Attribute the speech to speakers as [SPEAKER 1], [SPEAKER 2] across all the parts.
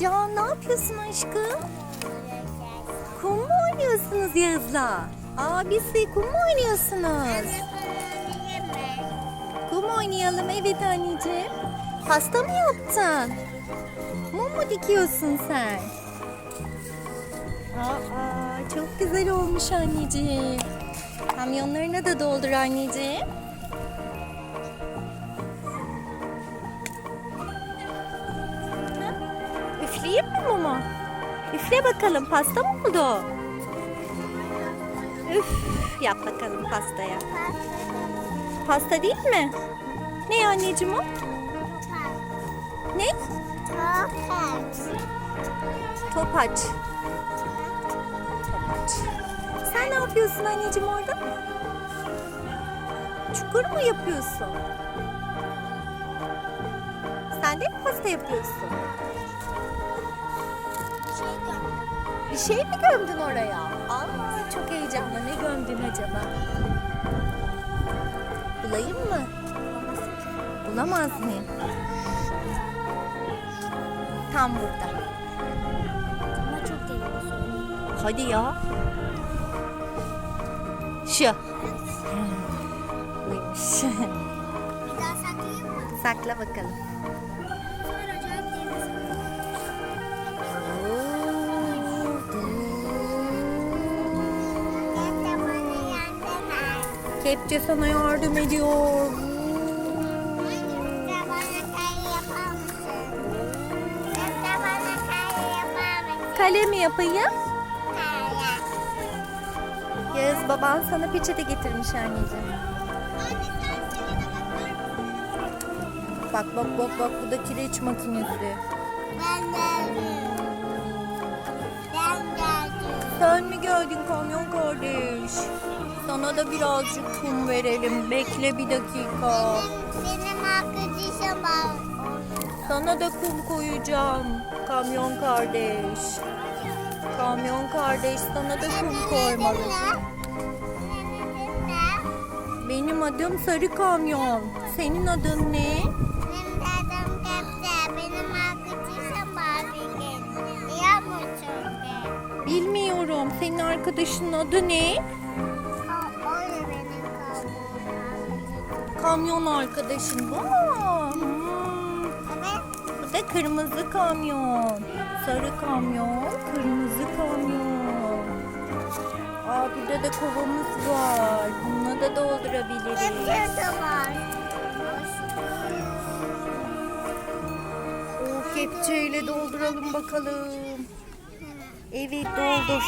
[SPEAKER 1] Can ne yapıyorsun aşkım? Kum mu oynuyorsunuz Yağız'la? Abisi kum mu oynuyorsunuz? Kum oynayalım evet anneciğim. Pasta mı yaptın? Mum mu dikiyorsun sen? Aa, çok güzel olmuş anneciğim. Kamyonlarına da doldur anneciğim. Üfleyeyim mi mumu? Üfle bakalım pasta mı oldu? Üf yap bakalım pastaya. Pasta değil mi? Ne anneciğim o? Ne? Topaç. Topaç. Sen ne yapıyorsun anneciğim orada? Çukur mu yapıyorsun? Sen de pasta yapıyorsun? Bir şey mi gömdün oraya? Aa, çok heyecanlı. Ne gömdün acaba? Bulayım mı? Bulamaz mıyım? Tam burada.
[SPEAKER 2] Ama çok değil.
[SPEAKER 1] Hadi ya. Şu. Buymuş.
[SPEAKER 2] Bir daha saklayayım mı?
[SPEAKER 1] Sakla bakalım. Kepçe sana yardım ediyor. Kale mi yapayım? Yağız baban sana peçete getirmiş anneciğim. Bak bak bak bak bu da kireç makinesi. Sen mi geldin kamyon kardeş? Sana da birazcık kum verelim. Bekle bir dakika.
[SPEAKER 2] Benim arkadaşım var.
[SPEAKER 1] Sana da kum koyacağım. Kamyon kardeş. Kamyon kardeş sana da kum koymalısın. Benim adım Sarı Kamyon. Senin adın ne? Senin arkadaşın adı ne? Kamyon arkadaşın. Aa, hmm.
[SPEAKER 2] Evet.
[SPEAKER 1] Bu da kırmızı kamyon. Sarı kamyon, kırmızı kamyon. Aa burada da kovamız var. Bununla da doldurabiliriz. O kepçeyle dolduralım bakalım. Evet doldur.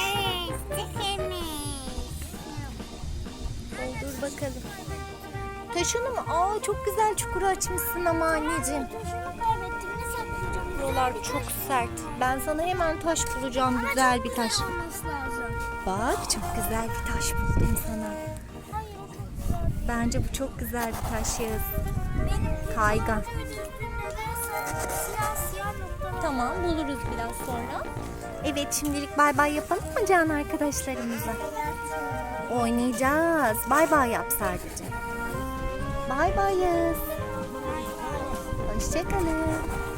[SPEAKER 1] Doldur bakalım. Taşını mı? Aa çok güzel çukur açmışsın ama anneciğim. Buralar çok sert. Ben sana hemen taş bulacağım güzel bir taş. Bak çok güzel bir taş buldum sana. Bence bu çok güzel bir taş Yağız. Kaygan. Tamam buluruz biraz sonra. Evet şimdilik bay bay yapalım mı Can arkadaşlarımıza? Oynayacağız. Bay bay yap sadece. Bay bayız. Hoşçakalın.